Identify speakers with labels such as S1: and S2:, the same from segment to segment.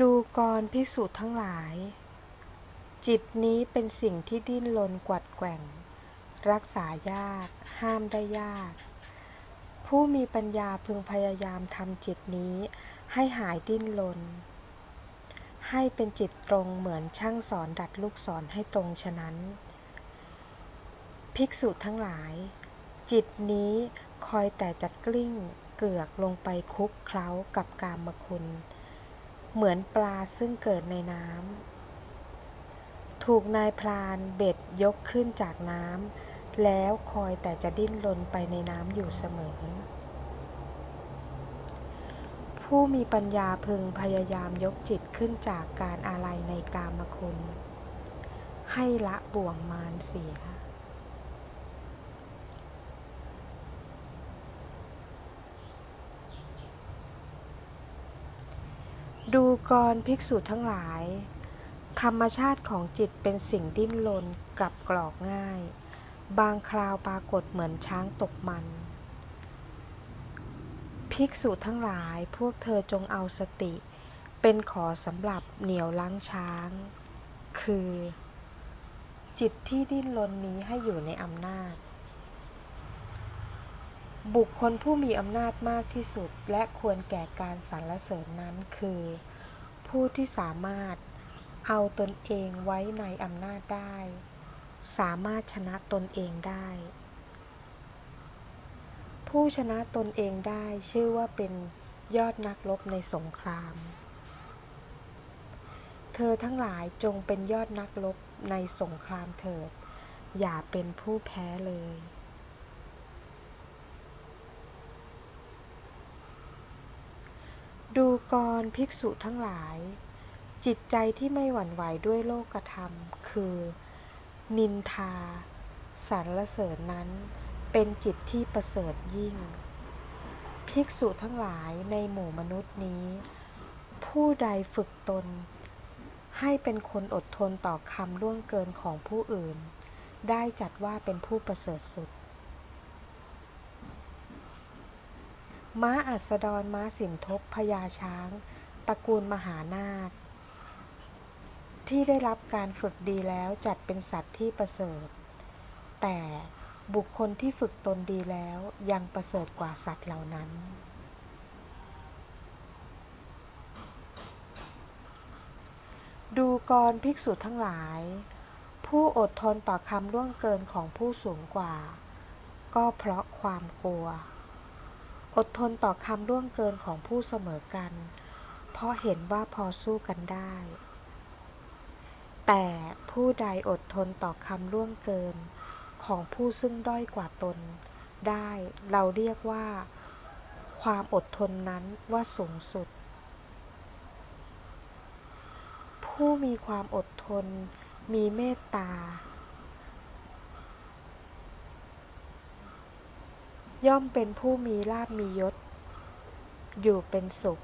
S1: ดูกรพิสุทั้งหลาย จิตนี้เป็นสิ่งที่ดิ้นรนกวัดแกว่ง รักษายาก ห้ามได้ยาก ผู้มีปัญญาพึงพยายามทำจิตนี้ ให้หายดิ้นรนให้เป็นจิตตรงเหมือนช่างสอนดัดลูกศรให้ตรงฉะนั้น ภิกษุทั้งหลาย จิตนี้คอยแต่จะกลิ้งเกือกลงไปคลุกเคล้ากับกามคุณ เหมือนปลาซึ่งเกิดในน้ำถูกนายพรานเบ็ดยกขึ้นจากน้ำแล้วคอยแต่จะดิ้นรนไปในน้ำอยู่เสมอ ผู้มีปัญญาพึงพยายามยกจิตขึ้นจากการอาลัยในกามคุณ ให้ละบ่วงมารเสีย ดูกรภิกษุทั้งหลาย ธรรมชาติของจิตเป็นสิ่งดิ้นรนกลับกรอกง่าย บางคราวปรากฏเหมือนช้างตกมัน ภิกษุทั้งหลายพวกเธอจงเอาสติ เป็นขอสำหรับเหนียวล้างช้าง คือ จิตที่ดิ้นรนนี้ให้อยู่ในอำนาจ บุคคลผู้มีอำนาจมากที่สุดและควรแก่การสรรเสริญนั้นคือ ผู้ที่สามารถเอาตนเองไว้ในอำนาจได้ สามารถชนะตนเองได้ ผู้ชนะตนเองได้ชื่อว่าเป็นยอดนักรบในสงคราม เธอทั้งหลายจงเป็นยอดนักรบในสงครามเถิด อย่าเป็นผู้แพ้เลย ดูกรภิกษุทั้งหลาย จิตใจที่ไม่หวั่นไหวด้วยโลกธรรม คือ นินทาสรรเสริญนั้น เป็นจิตที่ประเสริฐยิ่ง ภิกษุทั้งหลายในหมู่มนุษย์นี้ ผู้ใดฝึกตน ให้เป็นคนอดทนต่อคำล่วงเกินของผู้อื่น ได้จัดว่าเป็นผู้ประเสริฐสุด ม้าอัสดรม้าสินทบพญาช้าง ตระกูลมหานาค ที่ได้รับการฝึกดีแล้วจัดเป็นสัตว์ที่ประเสริฐ แต่บุคคลที่ฝึกตนดีแล้วยังประเสริฐกว่าสัตว์เหล่านั้น ดูกรภิกษุทั้งหลาย ผู้อดทนต่อคำล่วงเกินของผู้สูงกว่า ก็เพราะความกลัว อดทนต่อคำล่วงเกินของผู้เสมอกัน เพราะเห็นว่าพอสู้กันได้ แต่ผู้ใดอดทนต่อคำล่วงเกิน ของผู้ซึ่งด้อยกว่าตน ได้เราเรียกว่า ความอดทนนั้นว่าสูงสุด ผู้มีความอดทน มีเมตตา ย่อมเป็นผู้มีลาบมียศ อยู่เป็นสุข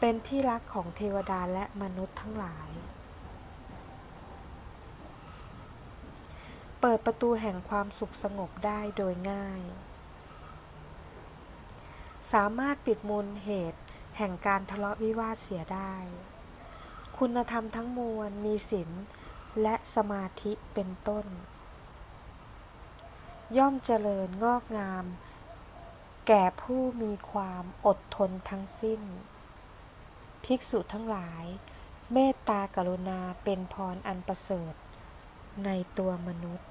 S1: เป็นที่รักของเทวดาและมนุษย์ทั้งหลาย เปิดประตูแห่งความสุขสงบได้โดยง่าย สามารถปิดมูลเหตุแห่งการทะเลาะวิวาทเสียได้ คุณธรรมทั้งมวลมีศีลและสมาธิเป็นต้น ย่อมเจริญงอกงาม แก่ผู้มีความอดทนทั้งสิ้น ภิกษุทั้งหลาย เมตตากรุณาเป็นพรอันประเสริฐ ในตัวมนุษย์